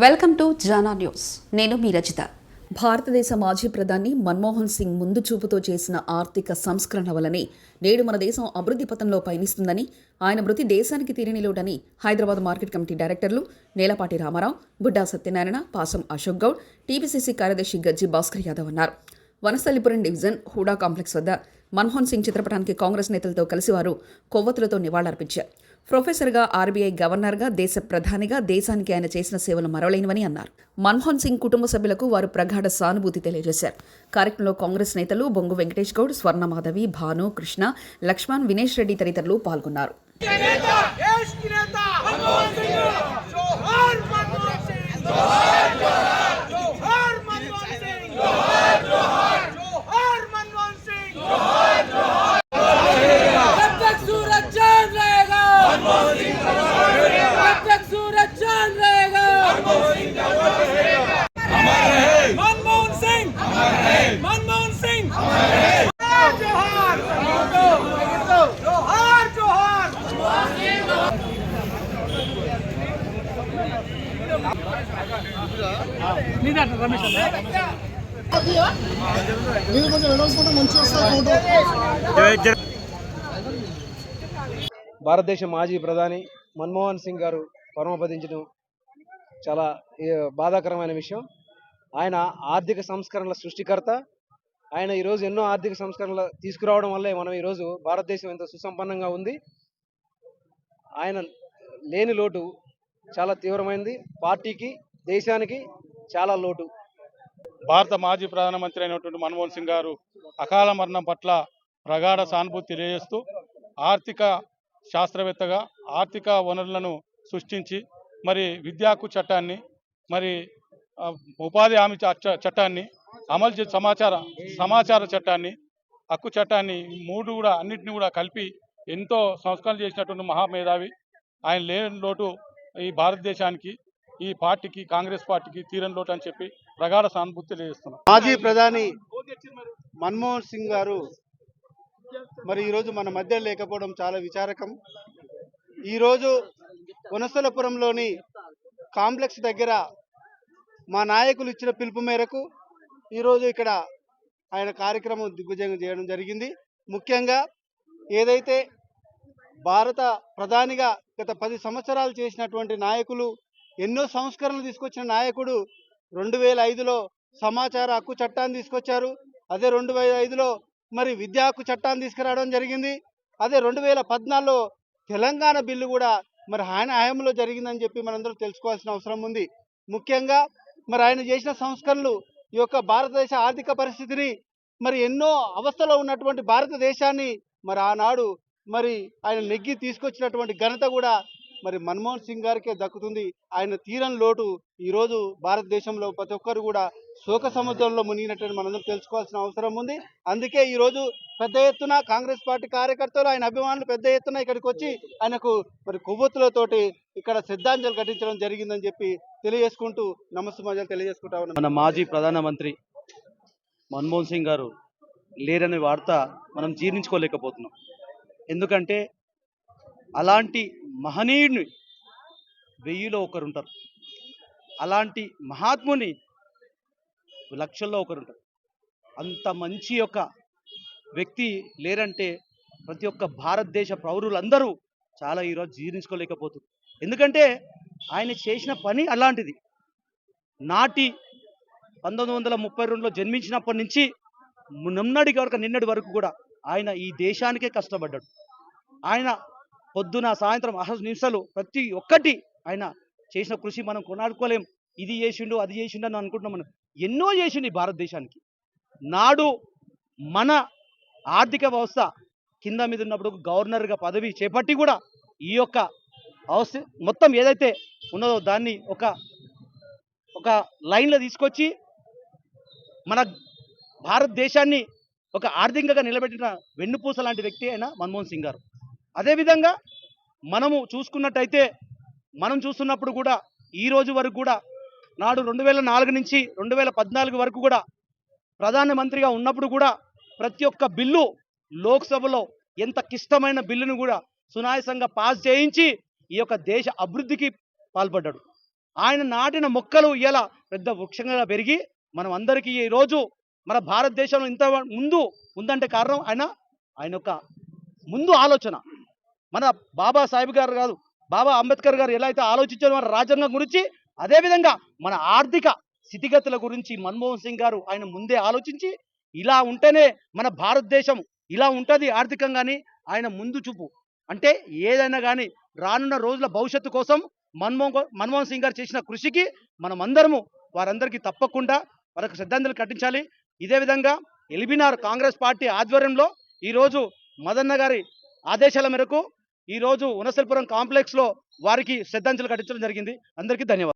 Welcome to Jana news. నేను మీ రచిత. భారతదేశ మాజీ ప్రధాని మన్మోహన్ సింగ్ ముందు చూపుతో చేసిన ఆర్థిక సంస్కరణ వల్లనే నేడు మన దేశం అభివృద్ధి పథంలో పయనిస్తుందని ఆయన మృతి దేశానికి తీరని లోటని హైదరాబాద్ మార్కెట్ కమిటీ డైరెక్టర్లు నేలపాటి రామారావు బుడ్డా సత్యనారాయణ పాసం అశోక్ గౌడ్ టీపీసీసీ కార్యదర్శి గజ్జి భాస్కర్ యాదవ్ అన్నారు. వనస్థలిపురం డివిజన్ హూడా కాంప్లెక్స్ వద్ద మన్మోహన్ సింగ్ చిత్రపటానికి కాంగ్రెస్ నేతలతో కలిసి వారు కొవ్వొత్తులతో నివాళులర్పించారు. ప్రొఫెసర్గా ఆర్బీఐ గవర్నర్గా దేశ ప్రధానిగా దేశానికి ఆయన చేసిన సేవలు మరవలేనివని అన్నారు. మన్మోహన్ సింగ్ కుటుంబ సభ్యులకు వారు ప్రగాఢ సానుభూతి తెలియజేశారు. కార్యక్రమంలో కాంగ్రెస్ నేతలు బొంగు వెంకటేష్ గౌడ్ స్వర్ణమాధవి భాను కృష్ణ లక్ష్మణ్ వినేష్ రెడ్డి తదితరులు పాల్గొన్నారు. భారతదేశ మాజీ ప్రధాని మన్మోహన్ సింగ్ గారు పరమపదించడం చాలా బాధాకరమైన విషయం. ఆయన ఆర్థిక సంస్కరణల సృష్టికర్త. ఆయన ఈరోజు ఎన్నో ఆర్థిక సంస్కరణలు తీసుకురావడం వల్లే మనం ఈరోజు భారతదేశం ఎంతో సుసంపన్నంగా ఉంది. ఆయన లేని లోటు చాలా తీవ్రమైనది పార్టీకి దేశానికి చాలా లోటు. భారత మాజీ ప్రధానమంత్రి అయినటువంటి మన్మోహన్ సింగ్ గారు అకాల మరణం పట్ల ప్రగాఢ సానుభూతి తెలియజేస్తూ ఆర్థిక శాస్త్రవేత్తగా ఆర్థిక వనరులను సృష్టించి మరి విద్యా హక్కు చట్టాన్ని మరి ఉపాధి హామీ చ- చట్టాన్ని అమలు చేసి సమాచార సమాచార చట్టాన్ని హక్కు చట్టాన్ని మూడు కూడా అన్నింటినీ కూడా కలిపి ఎంతో సంస్కరణ చేసినటువంటి మహామేధావి. ఆయన లేని లోటు ఈ భారతదేశానికి ఈ పార్టీకి కాంగ్రెస్ పార్టీకి తీరని లోటు అని చెప్పి ప్రగాఢ సానుభూతి తెలియజేస్తున్నాం. మాజీ ప్రధాని మన్మోహన్ సింగ్ గారు మరి ఈరోజు మన మధ్య లేకపోవడం చాలా విచారకం. ఈరోజు వనస్థలపురంలోని కాంప్లెక్స్ దగ్గర మా నాయకులు ఇచ్చిన పిలుపు మేరకు ఈరోజు ఇక్కడ ఆయన కార్యక్రమం దిగ్విజయం చేయడం జరిగింది. ముఖ్యంగా ఏదైతే భారత ప్రధానిగా గత పది సంవత్సరాలు చేసినటువంటి నాయకులు ఎన్నో సంస్కరణలు తీసుకొచ్చిన నాయకుడు రెండు వేల ఐదులో సమాచార హక్కు చట్టాన్ని తీసుకొచ్చారు. అదే రెండు వేల ఐదులో మరి విద్యా హక్కు చట్టాన్ని తీసుకురావడం జరిగింది. అదే రెండు వేల పద్నాలుగులో తెలంగాణ బిల్లు కూడా మరి ఆయన హయాంలో జరిగిందని చెప్పి మనందరూ తెలుసుకోవాల్సిన అవసరం ఉంది. ముఖ్యంగా మరి ఆయన చేసిన సంస్కరణలు ఈ యొక్క భారతదేశ ఆర్థిక పరిస్థితిని మరి ఎన్నో అవస్థలో ఉన్నటువంటి భారతదేశాన్ని మరి ఆనాడు మరి ఆయన నెగ్గి తీసుకొచ్చినటువంటి ఘనత కూడా మరి మన్మోహన్ సింగ్ గారికే దక్కుతుంది. ఆయన తీరని లోటు ఈరోజు భారతదేశంలో ప్రతి ఒక్కరు కూడా శోక సముద్రంలో మునిగినట్టు మనందరం తెలుసుకోవాల్సిన అవసరం ఉంది. అందుకే ఈరోజు పెద్ద ఎత్తున కాంగ్రెస్ పార్టీ కార్యకర్తలు ఆయన అభిమానులు పెద్ద ఎత్తున ఇక్కడికి వచ్చి ఆయనకు మరి కొవ్వొత్తులతోటి ఇక్కడ శ్రద్ధాంజలి ఘటించడం జరిగిందని చెప్పి తెలియజేసుకుంటూ నమస్సుమాజాలు తెలియజేసుకుంటా ఉన్నాం. మన మాజీ ప్రధానమంత్రి మన్మోహన్ సింగ్ గారు లేరనే వార్త మనం జీర్ణించుకోలేకపోతున్నాం. ఎందుకంటే అలాంటి మహనీయుడిని వెయ్యిలో ఒకరుంటారు. అలాంటి మహాత్ముని లక్షల్లో ఒకరుంటారు. అంత మంచి యొక్క వ్యక్తి లేరంటే ప్రతి ఒక్క భారతదేశ పౌరులందరూ చాలా ఈరోజు జీర్ణించుకోలేకపోతుంది ఎందుకంటే ఆయన చేసిన పని అలాంటిది. నాటి పంతొమ్మిది వందల ముప్పై రెండులో జన్మించినప్పటి నుంచి నిన్నటి వరకు నిన్నటి వరకు కూడా ఆయన ఈ దేశానికే కష్టపడ్డాడు. ఆయన పొద్దున సాయంత్రం అహస్ నిమిషాలు ప్రతి ఒక్కటి ఆయన చేసిన కృషి మనం కొనాడుకోలేం. ఇది చేసిండు అది చేసిండు అని అనుకుంటున్నాం మనం. ఎన్నో చేసిండు భారతదేశానికి. నాడు మన ఆర్థిక వ్యవస్థ కింద మీద ఉన్నప్పుడు గవర్నర్గా పదవి చేపట్టి కూడా ఈ యొక్క అవస్థ మొత్తం ఏదైతే ఉన్నదో దాన్ని ఒక ఒక లైన్లో తీసుకొచ్చి మన భారతదేశాన్ని ఒక ఆర్థికంగా నిలబెట్టిన వెన్నుపూస లాంటి వ్యక్తి అయిన మన్మోహన్ సింగ్ గారు. అదేవిధంగా మనము చూసుకున్నట్టయితే మనం చూస్తున్నప్పుడు కూడా ఈ రోజు వరకు కూడా నాడు రెండు వేల నాలుగు నుంచి రెండు వేల పద్నాలుగు వరకు కూడా ప్రధానమంత్రిగా ఉన్నప్పుడు కూడా ప్రతి ఒక్క బిల్లు లోక్సభలో ఎంత క్లిష్టమైన బిల్లును కూడా సునాయసంగా పాస్ చేయించి ఈ యొక్క దేశ అభివృద్ధికి పాల్పడ్డాడు. ఆయన నాటిన మొక్కలు ఇలా పెద్ద వృక్షంగా పెరిగి మనం అందరికీ ఈ రోజు మన భారతదేశంలో ఇంత ముందు ఉందంటే కారణం ఆయన ఆయన యొక్క ముందు ఆలోచన. మన బాబా సాహెబ్ గారు కాదు బాబా అంబేద్కర్ గారు ఎలా అయితే ఆలోచించారో మన రాజ్యాంగం గురించి అదేవిధంగా మన ఆర్థిక స్థితిగతుల గురించి మన్మోహన్ సింగ్ గారు ఆయన ముందే ఆలోచించి ఇలా ఉంటేనే మన భారతదేశం ఇలా ఉంటుంది ఆర్థికంగాని ఆయన ముందు చూపు. అంటే ఏదైనా కానీ రానున్న రోజుల భవిష్యత్తు కోసం మన్మోహన్ మన్మోహన్ సింగ్ గారు చేసిన కృషికి మనం అందరము వారందరికీ తప్పకుండా వారికి శ్రద్ధాంజలి కట్టించాలి ఇదే విధంగా ఎలిబినార్ కాంగ్రెస్ పార్టీ ఆధ్వర్యంలో ఈరోజు మదన్న గారి ఆదేశాల మేరకు ఈరోజు ఉనసల్పురం కాంప్లెక్స్లో వారికి శ్రద్ధాంజలి కట్టించడం జరిగింది. అందరికీ ధన్యవాదాలు.